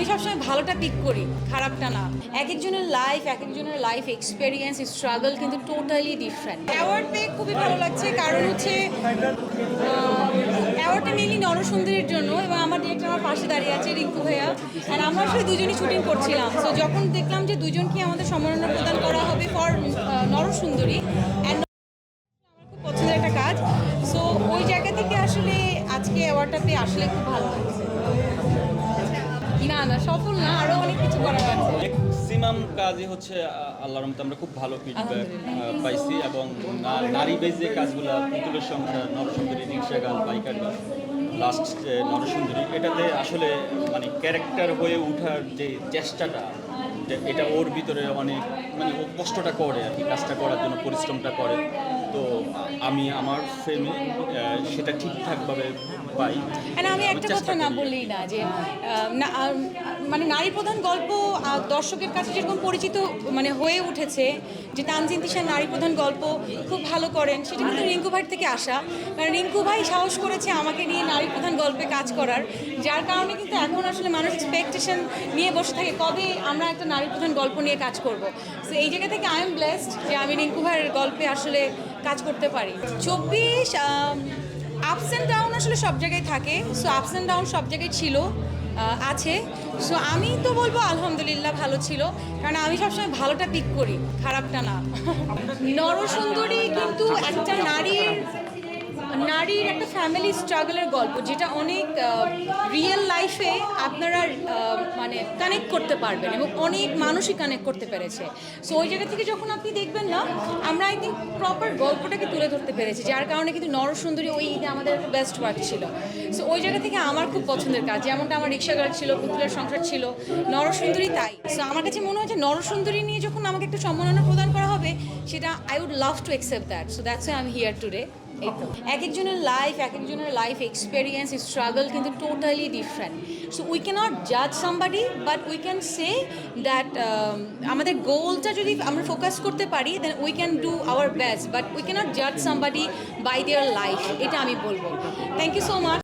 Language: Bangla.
আমি সবসময় ভালোটা পিক করি, খারাপটা না। এক একজনের লাইফ এক একজনের লাইফ এক্সপিরিয়েন্স স্ট্রাগল কিন্তু টোটালি ডিফারেন্ট অ্যাওয়ার্ড পেয়ে খুবই ভালো লাগছে, কারণ হচ্ছে অ্যাওয়ার্ডটা মেনলি নরসুন্দরীর জন্য, এবং আমার ডিরেক্টর আমার পাশে দাঁড়িয়ে আছে, রিঙ্কু ভাইয়া। অ্যান্ড আমরা আসলে দুজনই শুটিং করছিলাম। সো যখন দেখলাম যে দুজনকে আমাদের সম্মাননা প্রদান করা হবে ফর নরসুন্দরী অ্যান্ড খুব পছন্দের একটা কাজ। সো ওই জায়গা থেকে আসলে আজকে অ্যাওয়ার্ডটা পেয়ে আসলে খুব ভালো লাগছে। না না সফল না আরও অনেক কিছু করার আছে। ম্যাক্সিমাম কাজই হচ্ছে আল্লাহর রহমতে আমরা খুব ভালো ফিডব্যাক পাইছি এবং নারী বেজ যে কাজগুলো পুতুলের সংখ্যা নরসুন্দরী রিক্সা গান বাইকার গান লাস্ট যে নরসুন্দরী এটাতে আসলে মানে ক্যারেক্টার হয়ে ওঠার যে চেষ্টাটা এটা ওর ভিতরে অনেক মানে কষ্টটা করে আর কি কাজটা করার জন্য পরিশ্রমটা করে। তো আমি আমার ফ্রেমে সেটা ঠিকঠাকভাবে পাই। আমি একটা কথা না। বললেই না যে মানে নারী প্রধান গল্প দর্শকের কাছে যেরকম পরিচিত মানে হয়ে উঠেছে যে তানজিন তিশার নারী প্রধান গল্প খুব ভালো করেন সেটা কিন্তু রিঙ্কু ভাই থেকে আসা। কারণ রিঙ্কু ভাই সাহস করেছে আমাকে নিয়ে নারী প্রধান গল্পে কাজ করার যার কারণে কিন্তু এখন আসলে মানুষ এক্সপেকটেশন নিয়ে বসে থাকে কবে আমরা একটা নারী প্রধান গল্প নিয়ে কাজ করব। তো এই জায়গা থেকে আই এম ব্লেসড যে আমি রিঙ্কু ভাইয়ের গল্পে আসলে কাজ করতে পারি। চব্বিশ আপস অ্যান্ড ডাউন আসলে সব জায়গায় থাকে। সো আপস অ্যান্ড ডাউন সব জায়গায় ছিল আছে। সো আমি তো বলব আলহামদুলিল্লাহ ভালো ছিল। কারণ আমি সবসময় ভালোটা পিক করি, খারাপটা না। নরসুন্দরী কিন্তু একটা নারীর নারীর একটা ফ্যামিলি স্ট্রাগলের গল্প, যেটা অনেক লাইফে আপনারা মানে কানেক্ট করতে পারবেন এবং অনেক মানুষই কানেক্ট করতে পেরেছে। সো ওই জায়গা থেকে যখন আপনি দেখবেন না, আমরা আই থিঙ্ক প্রপার গল্পটাকে তুলে ধরতে পেরেছি, যার কারণে কিন্তু নরসুন্দরী ওই ঈদে আমাদের বেস্ট ওয়ার্ক ছিল। সো ওই জায়গা থেকে আমার খুব পছন্দের কাজ, যেমনটা আমার রিক্সাগার ছিল, পুতুলের সংসার ছিল, নরসুন্দরী তাই। সো আমার কাছে মনে হয় যে নরসুন্দরী নিয়ে যখন আমাকে একটা সম্মাননা প্রদান করা হবে, সেটা I would love to accept that so that's I am here today এক একজনের লাইফ এক একজনের লাইফ এক্সপিরিয়েন্স স্ট্রাগল কিন্তু totally different so we cannot জাজ somebody but we can say that আমাদের গোলটা যদি আমরা ফোকাস করতে পারি then we can do our best but we cannot জাজ সামবাডি বাই দেয়ার লাইফ এটা আমি বলব। Thank you so much